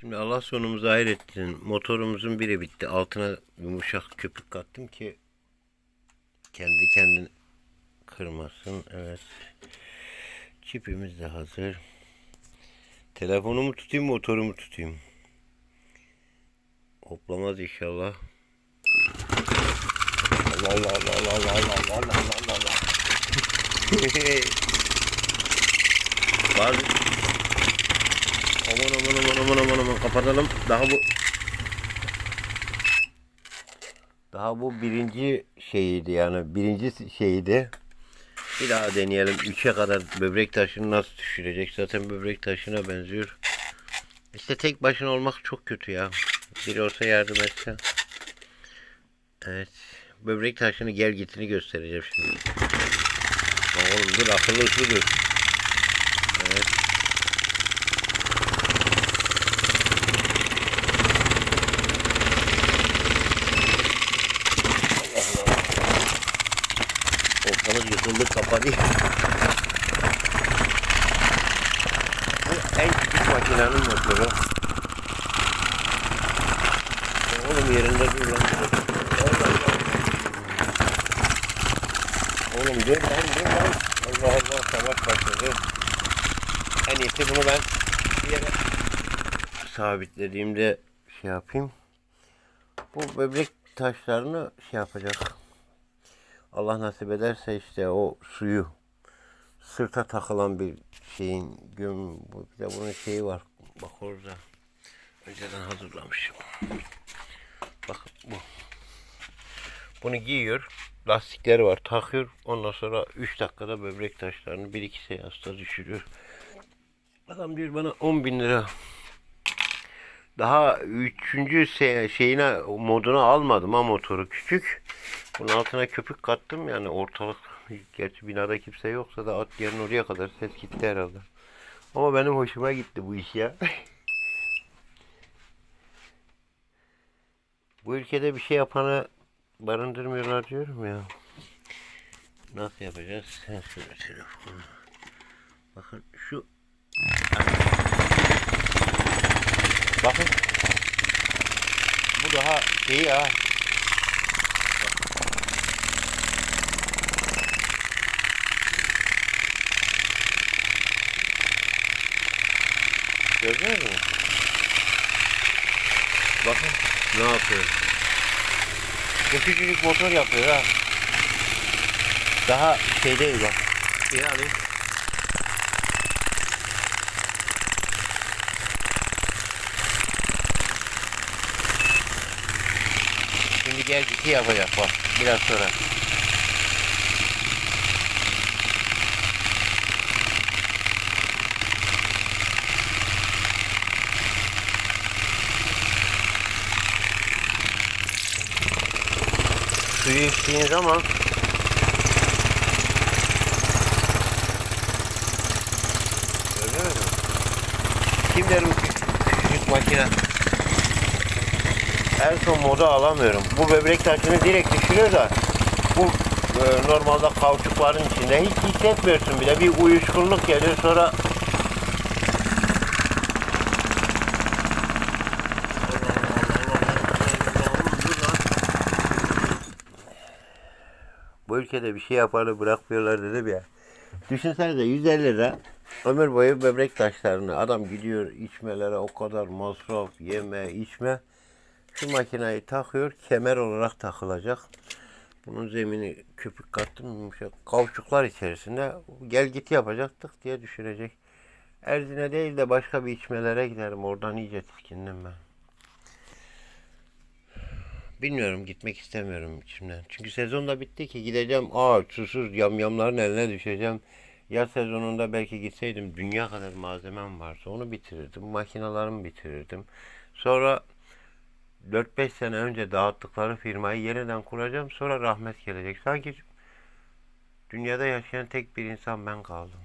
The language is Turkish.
Şimdi Allah sonumuzu hayır etsin. Motorumuzun biri bitti. Altına yumuşak köpük kattım ki kendi kendini kırmasın. Evet. Çipimiz de hazır. Telefonumu tutayım, motorumu tutayım. Hoplamaz inşallah. Allah Allah Allah Allah Allah Allah Allah Allah Allah. Bazı Aman aman aman aman aman aman kapatalım. Daha bu Daha bu birinci şeyiydi yani birinci şeyiydi. Bir daha deneyelim. 3'e kadar böbrek taşını nasıl düşürecek? Zaten böbrek taşına benziyor. İşte tek başına olmak çok kötü ya. Biri olsa yardım etse. Evet. Böbrek taşını gel gitini göstereceğim şimdi. Oğlum dur akıllı uslu dur. Evet. Yıkıldı kapadı. Bu en küçük makinenin motoru. Oğlum yerinde dur. Oğlum dur lan dur lan. Allah Allah savaş başladı. En iyisi bunu ben bir yere sabitlediğimde şey yapayım. Bu böbrek taşlarını şey yapacak. Allah nasip ederse işte o suyu sırta takılan bir şeyin göm bir de bunun şeyi var. Bak orada. Önceden hazırlamışım. Bak bu. Bunu giyiyor. Lastikleri var. Takıyor. Ondan sonra 3 dakikada böbrek taşlarını 1-2 seansta düşürüyor. Adam diyor bana 10 bin lira. Daha üçüncü şeyine moduna almadım ha motoru küçük. Bunun altına köpük kattım yani ortalık gerçi binada kimse yoksa da at yerin oraya kadar ses gitti herhalde. Ama benim hoşuma gitti bu iş ya. bu ülkede bir şey yapanı barındırmıyorlar diyorum ya. Nasıl yapacağız? Sen söyle telefonu. Bakın şu Bakın. Bu daha iyi ha. Gördünüz mü? Bakın ne yapıyor. Bu küçücük motor yapıyor ha. Daha şey değil bak. Alayım. Şimdi gel iki yapacak bak biraz sonra. Suyu içtiğin zaman Gördün mü? Kim der bu küçük, makine? En son moda alamıyorum. Bu böbrek taşını direkt düşürüyor da bu e, normalde kauçukların içinde hiç hissetmiyorsun bile. Bir uyuşkunluk geliyor sonra Bu ülkede bir şey yapanı bırakmıyorlar dedim ya. Düşünsenize 150 lira ömür boyu böbrek taşlarını adam gidiyor içmelere o kadar masraf yeme içme şu makineyi takıyor kemer olarak takılacak. Bunun zemini köpük kattım yumuşak kauçuklar içerisinde gel git yapacaktık diye düşürecek. Erzine değil de başka bir içmelere giderim oradan iyice tiskindim ben. Bilmiyorum gitmek istemiyorum içimden. Çünkü sezon da bitti ki gideceğim aa susuz yamyamların eline düşeceğim. Yaz sezonunda belki gitseydim dünya kadar malzemem varsa onu bitirirdim. Makinalarımı bitirirdim. Sonra 4-5 sene önce dağıttıkları firmayı yeniden kuracağım. Sonra rahmet gelecek. Sanki dünyada yaşayan tek bir insan ben kaldım.